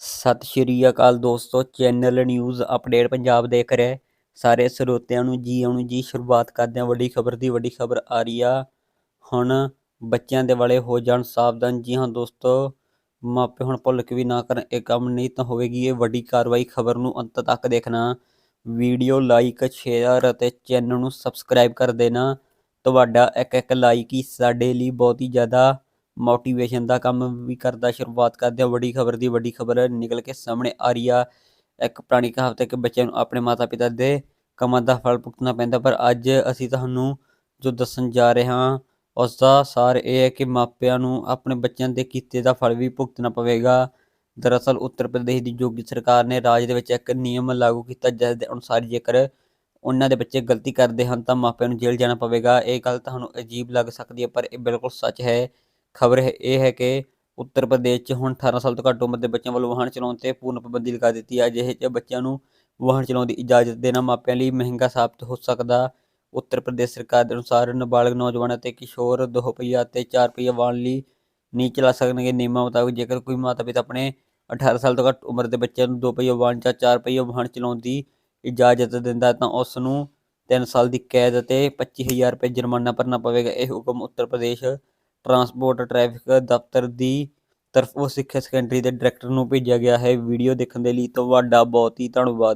ਸਤਿ ਸ਼੍ਰੀ ਅਕਾਲ ਦੋਸਤੋ, channel news update Punjab ਦੇਖ ਰਹੇ। ਸਾਰੇ ਸਰੋਤਿਆਂ ਨੂੰ ਜੀ ਆਉਣ ਜੀ ਸ਼ੁਰੂਆਤ ਕਰਦੇ ਹਾਂ। ਵੱਡੀ ਖਬਰ ਦੀ ਵੱਡੀ ਖਬਰ ਆ ਰਹੀ ਆ। ਹੁਣ ਬੱਚਿਆਂ ਦੇ ਵਾਲੇ ਹੋ ਜਾਣ ਸਾਵਧਾਨ। ਜੀ ਹਾਂ ਦੋਸਤੋ, ਮਾਪੇ ਹੁਣ ਭੁੱਲ ਕੇ ਵੀ ਨਾ ਕਰਨ, ਇਹ ਕੰਮ ਨਹੀਂ ਤਾਂ ਹੋਵੇਗੀ। ਇਹ ਵੱਡੀ ਕਾਰਵਾਈ ਖਬਰ ਨੂੰ ਅੰਤ ਤੱਕ ਦੇਖਣਾ। ਵੀਡੀਓ ਲਾਈਕ, ਸ਼ੇਅਰ ਅਤੇ ਚੈਨਲ ਨੂੰ ਸਬਸਕ੍ਰਾਈਬ ਕਰ ਦੇਣਾ। ਤੁਹਾਡਾ ਇੱਕ ਇੱਕ ਲਾਈਕ ਹੀ ਸਾਡੇ ਲਈ ਬਹੁਤ ਹੀ ਜ਼ਿਆਦਾ ਮੋਟੀਵੇਸ਼ਨ ਦਾ ਕੰਮ ਵੀ ਕਰਦਾ, ਸ਼ੁਰੂਆਤ ਕਰਦੇ ਹਾਂ, ਵੱਡੀ ਖਬਰ ਦੀ ਵੱਡੀ ਖਬਰ ਨਿਕਲ ਕੇ ਸਾਹਮਣੇ ਆ ਰਹੀ ਆ। ਇੱਕ ਪੁਰਾਣੀ ਕਹਾਵਤ ਹੈ ਕਿ ਬੱਚਿਆਂ ਨੂੰ ਆਪਣੇ ਮਾਤਾ ਪਿਤਾ ਦੇ ਕੰਮਾਂ ਦਾ ਫਲ ਭੁਗਤਣਾ ਪੈਂਦਾ, ਪਰ ਅੱਜ ਅਸੀਂ ਤੁਹਾਨੂੰ ਜੋ ਦੱਸਣ ਜਾ ਰਹੇ ਹਾਂ ਉਸ ਦਾ ਸਾਰ ਇਹ ਹੈ ਕਿ ਮਾਪਿਆਂ ਨੂੰ ਆਪਣੇ ਬੱਚਿਆਂ ਦੇ ਕੀਤੇ ਦਾ ਫਲ ਵੀ ਭੁਗਤਣਾ ਪਵੇਗਾ। ਦਰਅਸਲ ਉੱਤਰ ਪ੍ਰਦੇਸ਼ ਦੀ ਯੋਗੀ ਸਰਕਾਰ ਨੇ ਰਾਜ ਦੇ ਵਿੱਚ ਇੱਕ ਨਿਯਮ ਲਾਗੂ ਕੀਤਾ, ਜਿਸ ਦੇ ਅਨੁਸਾਰ ਜੇਕਰ ਉਹਨਾਂ ਦੇ ਬੱਚੇ ਗਲਤੀ ਕਰਦੇ ਹਨ, ਤਾਂ ਮਾਪਿਆਂ ਨੂੰ ਜੇਲ੍ਹ ਜਾਣਾ ਪਵੇਗਾ। ਇਹ ਗੱਲ ਤੁਹਾਨੂੰ ਅਜੀਬ ਲੱਗ ਸਕਦੀ ਹੈ, ਪਰ ਇਹ ਬਿਲਕੁਲ ਸੱਚ ਹੈ। ਖਬਰ ਹੈ ਇਹ ਹੈ ਕਿ ਉੱਤਰ ਪ੍ਰਦੇਸ਼ 'ਚ ਹੁਣ 18 ਸਾਲ ਤੋਂ ਘੱਟ ਉਮਰ ਦੇ ਬੱਚਿਆਂ ਵੱਲੋਂ ਵਾਹਨ ਚਲਾਉਣ ਤੇ ਪੂਰਨ ਪਾਬੰਦੀ ਲਗਾ ਦਿੱਤੀ ਹੈ ਅਜਿਹੇ 'ਚ ਬੱਚਿਆਂ ਨੂੰ ਵਾਹਨ ਚਲਾਉਣ ਦੀ ਇਜਾਜ਼ਤ ਦੇਣਾ ਮਾਪਿਆਂ ਲਈ ਮਹਿੰਗਾ ਸਾਬਤ ਹੋ ਸਕਦਾ। ਉੱਤਰ ਪ੍ਰਦੇਸ਼ ਸਰਕਾਰ ਦੇ ਅਨੁਸਾਰ ਨਾਬਾਲਗ ਨੌਜਵਾਨ ਅਤੇ ਕਿਸ਼ੋਰ ਦੋ ਪਹੀਆ ਅਤੇ ਚਾਰ ਪਹੀਆ ਵਾਹਨ ਲਈ ਨਹੀਂ ਚਲਾ ਸਕਣਗੇ। ਨਿਯਮਾਂ ਮੁਤਾਬਕ ਜੇਕਰ ਕੋਈ ਮਾਤਾ ਪਿਤਾ ਆਪਣੇ 18 ਸਾਲ ਤੋਂ ਘੱਟ ਉਮਰ ਦੇ ਬੱਚਿਆਂ ਨੂੰ ਦੋ ਪਹੀਆ ਵਾਹਨ ਜਾਂ ਚਾਰ ਪਹੀਆ ਵਾਹਨ ਚਲਾਉਣ ਦੀ ਇਜਾਜ਼ਤ ਦਿੰਦਾ ਤਾਂ ਉਸ ਨੂੰ 3 ਸਾਲ ਦੀ ਕੈਦ ਅਤੇ 25000 ਰੁਪਏ ਜੁਰਮਾਨਾ ਭਰਨਾ ਪਵੇਗਾ। ਇਹ ਹੁਕਮ ਉੱਤਰ ਪ੍ਰਦੇਸ਼ ਟਰਾਂਸਪੋਰਟ ਟ੍ਰੈਫਿਕ ਦਫ਼ਤਰ ਦੀ ਤਰਫੋਂ ਸਿੱਖਿਆ ਸੈਕੰਡਰੀ ਦੇ ਡਾਇਰੈਕਟਰ ਨੂੰ ਭੇਜਿਆ ਗਿਆ ਹੈ। ਵੀਡੀਓ ਦੇਖਣ ਦੇ ਲਈ ਤੁਹਾਡਾ ਬਹੁਤ ਹੀ ਧੰਨਵਾਦ।